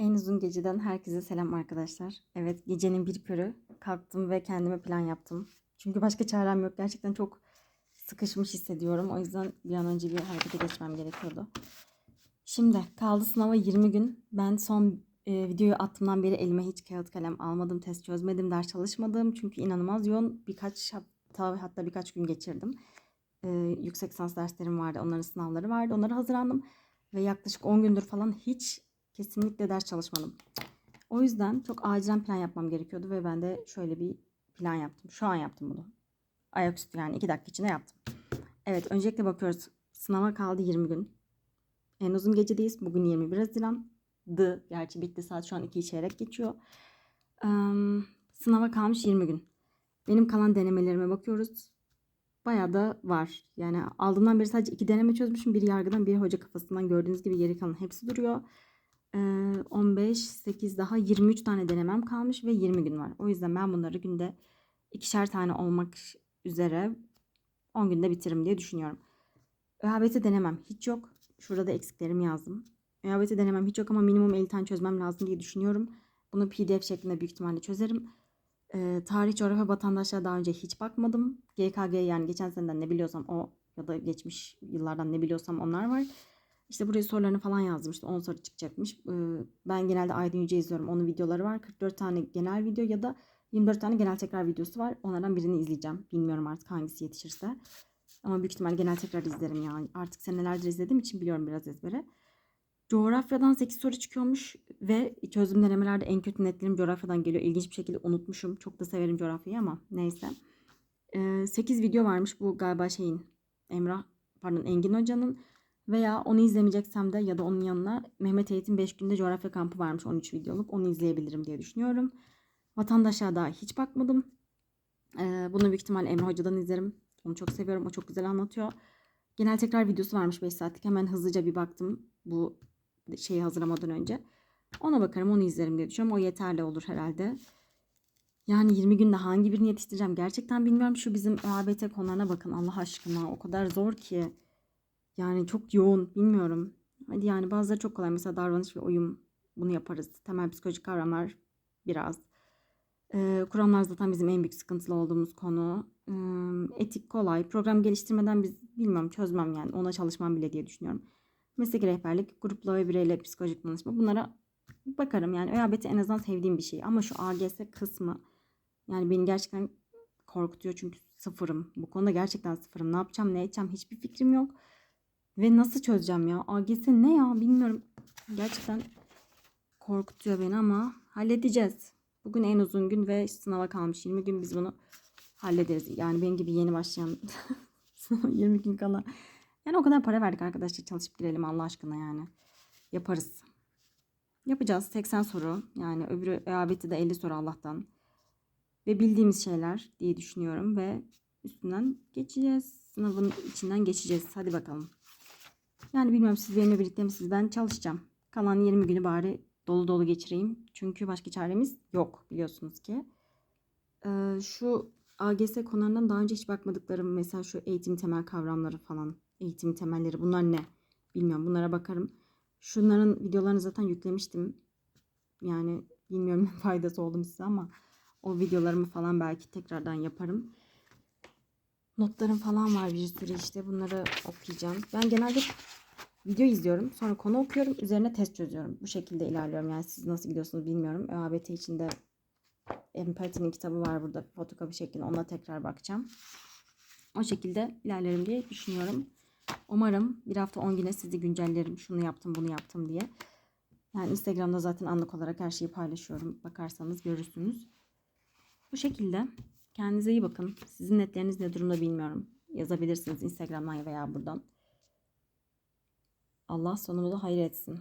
En uzun geceden herkese selam arkadaşlar. Evet gecenin bir körü kalktım ve kendime plan yaptım. Çünkü başka çarem yok. Gerçekten çok sıkışmış hissediyorum. O yüzden bir an önce bir harekete geçmem gerekiyordu. Şimdi kaldı sınava 20 gün. Ben son e, videoyu attığımdan beri elime hiç kağıt kalem almadım. Test çözmedim, ders çalışmadım. Çünkü inanılmaz yoğun birkaç hafta hatta birkaç gün geçirdim. E, yüksek lisans derslerim vardı. Onların sınavları vardı. Onlara hazırlandım. Ve yaklaşık 10 gündür falan hiç kesinlikle ders çalışmadım. O yüzden çok acilen plan yapmam gerekiyordu ve ben de şöyle bir plan yaptım. Şu an yaptım bunu. Ayaküstü yani 2 dakika içinde yaptım. Evet öncelikle bakıyoruz. Sınava kaldı 20 gün. En uzun gecedeyiz. Bugün 21 Haziran. Dı. Gerçi bitti saat şu an 2 çeyrek geçiyor. Ee, sınava kalmış 20 gün. Benim kalan denemelerime bakıyoruz. Bayağı da var. Yani aldığımdan beri sadece iki deneme çözmüşüm. Biri yargıdan, biri hoca kafasından. Gördüğünüz gibi geri kalan hepsi duruyor. Ee, 15, 8 daha 23 tane denemem kalmış ve 20 gün var. O yüzden ben bunları günde ikişer tane olmak üzere 10 günde bitiririm diye düşünüyorum. ÖHBT denemem hiç yok. Şurada da eksiklerimi yazdım. ÖHBT denemem hiç yok ama minimum 50 tane çözmem lazım diye düşünüyorum. Bunu PDF şeklinde büyük ihtimalle çözerim. Ee, tarih, coğrafya, vatandaşlara daha önce hiç bakmadım. GKG yani geçen seneden ne biliyorsam o ya da geçmiş yıllardan ne biliyorsam onlar var. İşte buraya sorularını falan yazdım. İşte 10 soru çıkacakmış. Ee, ben genelde Aydın Yüce izliyorum. Onun videoları var. 44 tane genel video ya da 24 tane genel tekrar videosu var. Onlardan birini izleyeceğim. Bilmiyorum artık hangisi yetişirse. Ama büyük ihtimal genel tekrar izlerim yani. Artık senelerdir izlediğim için biliyorum biraz ezbere. Coğrafyadan 8 soru çıkıyormuş ve çözdüğüm denemelerde en kötü netlerim coğrafyadan geliyor. İlginç bir şekilde unutmuşum. Çok da severim coğrafyayı ama neyse. Ee, 8 video varmış bu galiba şeyin Emrah pardon Engin Hoca'nın veya onu izlemeyeceksem de ya da onun yanına Mehmet Eğitim 5 günde coğrafya kampı varmış 13 videoluk. Onu izleyebilirim diye düşünüyorum. Vatandaşa daha hiç bakmadım. Ee, bunu büyük ihtimal Emre Hoca'dan izlerim. Onu çok seviyorum. O çok güzel anlatıyor. Genel tekrar videosu varmış 5 saatlik. Hemen hızlıca bir baktım bu şeyi hazırlamadan önce. Ona bakarım onu izlerim diye düşünüyorum. O yeterli olur herhalde. Yani 20 günde hangi birini yetiştireceğim gerçekten bilmiyorum. Şu bizim ÖABT konularına bakın Allah aşkına. O kadar zor ki. Yani çok yoğun bilmiyorum. Hadi yani bazıları çok kolay. Mesela davranış ve uyum bunu yaparız. Temel psikolojik kavramlar biraz. Ee, kuramlar zaten bizim en büyük sıkıntılı olduğumuz konu. Ee, etik kolay. Program geliştirmeden biz bilmiyorum çözmem yani. Ona çalışmam bile diye düşünüyorum. Meslek rehberlik, grupla ve bireyle psikolojik danışma. Bunlara bakarım yani. ÖABT en azından sevdiğim bir şey. Ama şu AGS kısmı yani beni gerçekten korkutuyor çünkü sıfırım. Bu konuda gerçekten sıfırım. Ne yapacağım, ne edeceğim hiçbir fikrim yok. Ve nasıl çözeceğim ya? AGS ne ya bilmiyorum. Gerçekten korkutuyor beni ama halledeceğiz. Bugün en uzun gün ve sınava kalmış 20 gün biz bunu hallederiz. Yani benim gibi yeni başlayan sınava 20 gün kala. Yani o kadar para verdik arkadaşlar çalışıp girelim Allah aşkına yani. Yaparız. Yapacağız 80 soru. Yani öbürü ÖABT'de 50 soru Allah'tan. Ve bildiğimiz şeyler diye düşünüyorum ve üstünden geçeceğiz. Sınavın içinden geçeceğiz. Hadi bakalım. Yani bilmiyorum siz benimle birlikte misiniz? Ben çalışacağım. Kalan 20 günü bari dolu dolu geçireyim. Çünkü başka çaremiz yok biliyorsunuz ki. Ee, şu AGS konularından daha önce hiç bakmadıklarım mesela şu eğitim temel kavramları falan. Eğitim temelleri bunlar ne? Bilmiyorum bunlara bakarım. Şunların videolarını zaten yüklemiştim. Yani bilmiyorum ne faydası oldu size ama o videolarımı falan belki tekrardan yaparım. Notlarım falan var bir sürü işte bunları okuyacağım. Ben genelde video izliyorum. Sonra konu okuyorum. Üzerine test çözüyorum. Bu şekilde ilerliyorum. Yani siz nasıl gidiyorsunuz bilmiyorum. ÖABT içinde Empati'nin kitabı var burada. Fotokopi şeklinde. Ona tekrar bakacağım. O şekilde ilerlerim diye düşünüyorum. Umarım bir hafta 10 güne sizi güncellerim. Şunu yaptım bunu yaptım diye. Yani Instagram'da zaten anlık olarak her şeyi paylaşıyorum. Bakarsanız görürsünüz. Bu şekilde. Kendinize iyi bakın. Sizin netleriniz ne durumda bilmiyorum. Yazabilirsiniz Instagram'dan veya buradan. Allah sonumuzu hayır etsin.